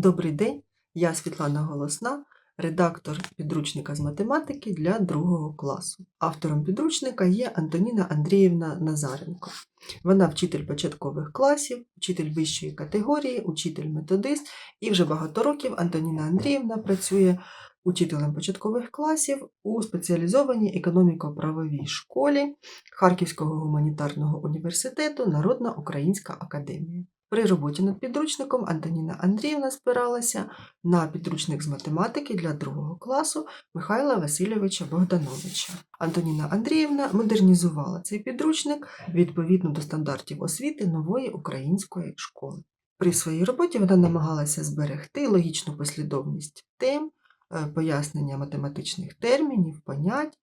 Добрий день, я Світлана Голосна, редактор підручника з математики для другого класу. Автором підручника є Антоніна Андріївна Назаренко. Вона вчитель початкових класів, вчитель вищої категорії, учитель-методист, і вже багато років Антоніна Андріївна працює учителем початкових класів у спеціалізованій економіко-правовій школі Харківського гуманітарного університету Народна Українська Академія. При роботі над підручником Антоніна Андріївна спиралася на підручник з математики для другого класу Михайла Васильовича Богдановича. Антоніна Андріївна модернізувала цей підручник відповідно до стандартів освіти нової української школи. При своїй роботі вона намагалася зберегти логічну послідовність тем, е, пояснення математичних термінів, понять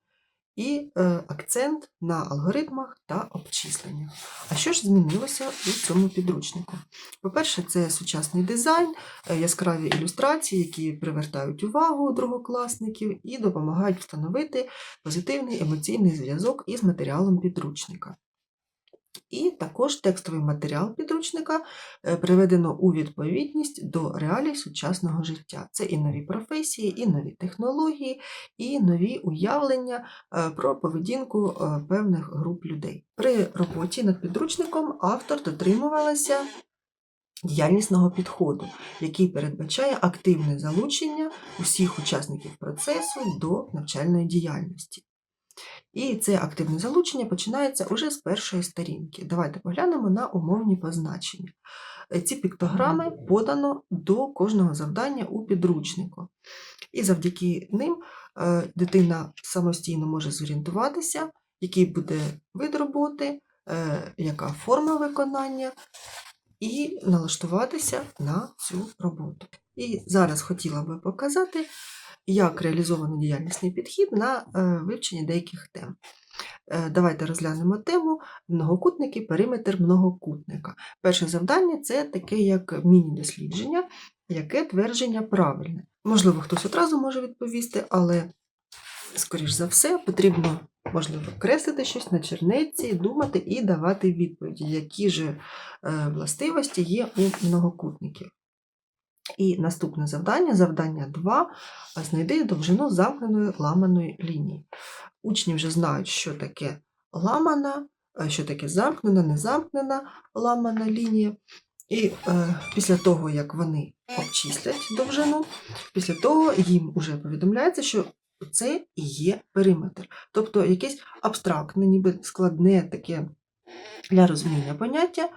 і е, акцент на алгоритмах та обчисленнях. А що ж змінилося у цьому підручнику? По-перше, це сучасний дизайн, е, яскраві ілюстрації, які привертають увагу другокласників і допомагають встановити позитивний емоційний зв'язок із матеріалом підручника. І також текстовий матеріал підручника е, приведено у відповідність до реалій сучасного життя. Це і нові професії, і нові технології, і нові уявлення е, про поведінку е, певних груп людей. При роботі над підручником автор дотримувалася діяльнісного підходу, який передбачає активне залучення усіх учасників процесу до навчальної діяльності. І це активне залучення починається уже з першої сторінки. Давайте поглянемо на умовні позначення. Е, Ці піктограми подано до кожного завдання у підручнику. І завдяки ним е, дитина самостійно може зорієнтуватися, який буде вид роботи, е, яка форма виконання, і налаштуватися на цю роботу. І зараз хотіла би показати, як реалізовано діяльнісний підхід на е, вивчення деяких тем. Е, Давайте розглянемо тему многокутники, периметр многокутника. Перше завдання це таке як міні-дослідження, яке твердження правильне. Можливо, хтось одразу може відповісти, але, скоріш за все, потрібно, можливо, креслити щось на чернеці, думати і давати відповіді, які ж е, властивості є у многокутників. І наступне завдання, завдання 2, знайди довжину замкненої ламаної лінії. Учні вже знають, що таке ламана, що таке замкнена, незамкнена ламана лінія. І е, після того, як вони обчислять довжину, після того їм вже повідомляється, що це і є периметр. Тобто якесь абстрактне, ніби складне таке для розуміння поняття,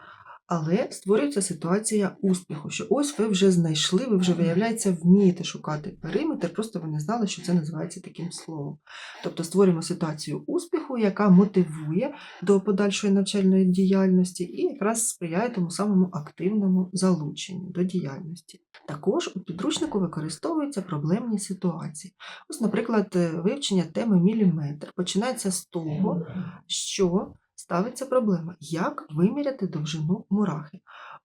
але створюється ситуація успіху, що ось ви вже знайшли, ви вже, виявляється, вмієте шукати периметр, просто ви не знали, що це називається таким словом. Тобто створюємо ситуацію успіху, яка мотивує до подальшої навчальної діяльності і якраз сприяє тому самому активному залученню до діяльності. Також у підручнику використовуються проблемні ситуації. Ось, наприклад, е, вивчення теми міліметр починається з того, що ставиться проблема, як виміряти довжину мурахи.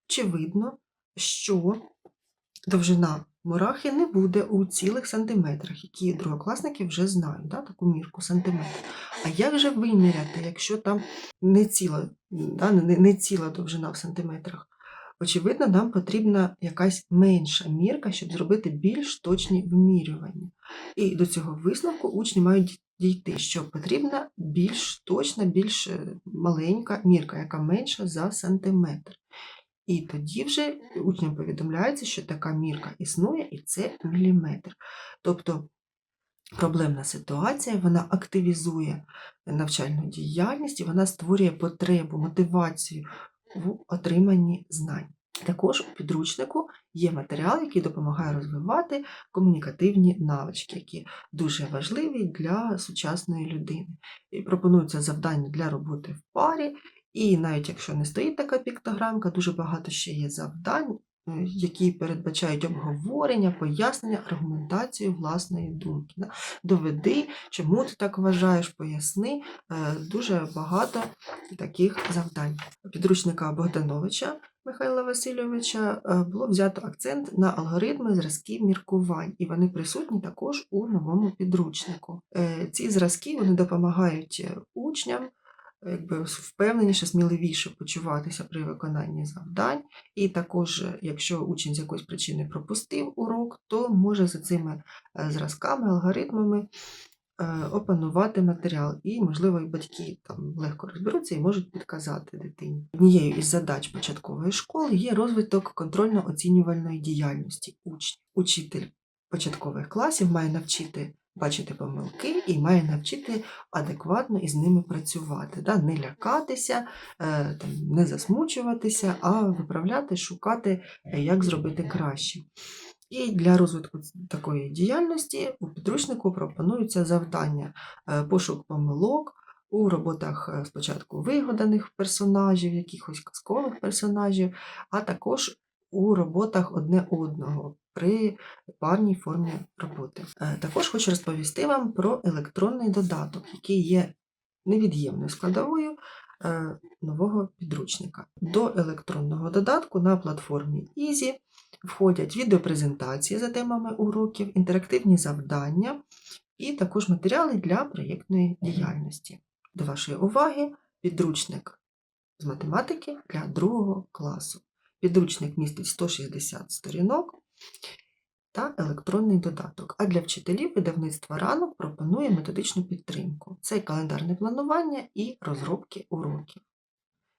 Очевидно, що довжина мурахи не буде у цілих сантиметрах, які другокласники вже знають, да, таку мірку сантиметр. А як же виміряти, якщо там не ціла, да, не, не ціла довжина в сантиметрах? Очевидно, нам потрібна якась менша мірка, щоб зробити більш точні вимірювання. І до цього висновку учні мають дійти, що потрібна більш точна, більш е, маленька мірка, яка менша за сантиметр. І тоді вже учням повідомляється, що така мірка існує, і це міліметр. Тобто проблемна ситуація, вона активізує навчальну діяльність і вона створює потребу, мотивацію в отриманні знань. Також у підручнику є матеріал, який допомагає розвивати комунікативні навички, які дуже важливі для сучасної людини. І пропонуються завдання для роботи в парі, і навіть якщо не стоїть така піктограмка, дуже багато ще є завдань, е, які передбачають обговорення, пояснення, аргументацію власної думки. Доведи, чому ти так вважаєш, поясни. Е, Дуже багато таких завдань. Підручника Богдановича Михайла Васильовича е, було взято акцент на алгоритми зразків міркувань, і вони присутні також у новому підручнику. Е, Ці зразки вони допомагають е, учням якби впевненіше, сміливіше почуватися при виконанні завдань. І також, якщо учень з якоїсь причини пропустив урок, то може за цими зразками, алгоритмами опанувати матеріал. І, можливо, і батьки там легко розберуться і можуть підказати дитині. Однією із задач початкової школи є розвиток контрольно-оцінювальної діяльності учнів. Учитель початкових класів має навчити бачити помилки і має навчити адекватно із ними працювати, да? не лякатися, е, там, не засмучуватися, а виправляти, шукати, е, як зробити краще. І для розвитку такої діяльності у підручнику пропонуються завдання е, пошук помилок у роботах е, спочатку вигаданих персонажів, якихось казкових персонажів, а також у роботах одне одного при парній формі роботи. Е, Також хочу розповісти вам про електронний додаток, який є невід'ємною складовою нового підручника. До електронного додатку на платформі Easy входять відеопрезентації за темами уроків, інтерактивні завдання і також матеріали для проєктної діяльності. До вашої уваги підручник з математики для другого класу. Підручник містить 160 сторінок та електронний додаток. А для вчителів видавництво ранок пропонує методичну підтримку. Це календарне планування і розробки уроків.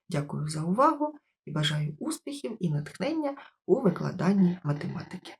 Дякую за увагу і бажаю успіхів і натхнення у викладанні математики.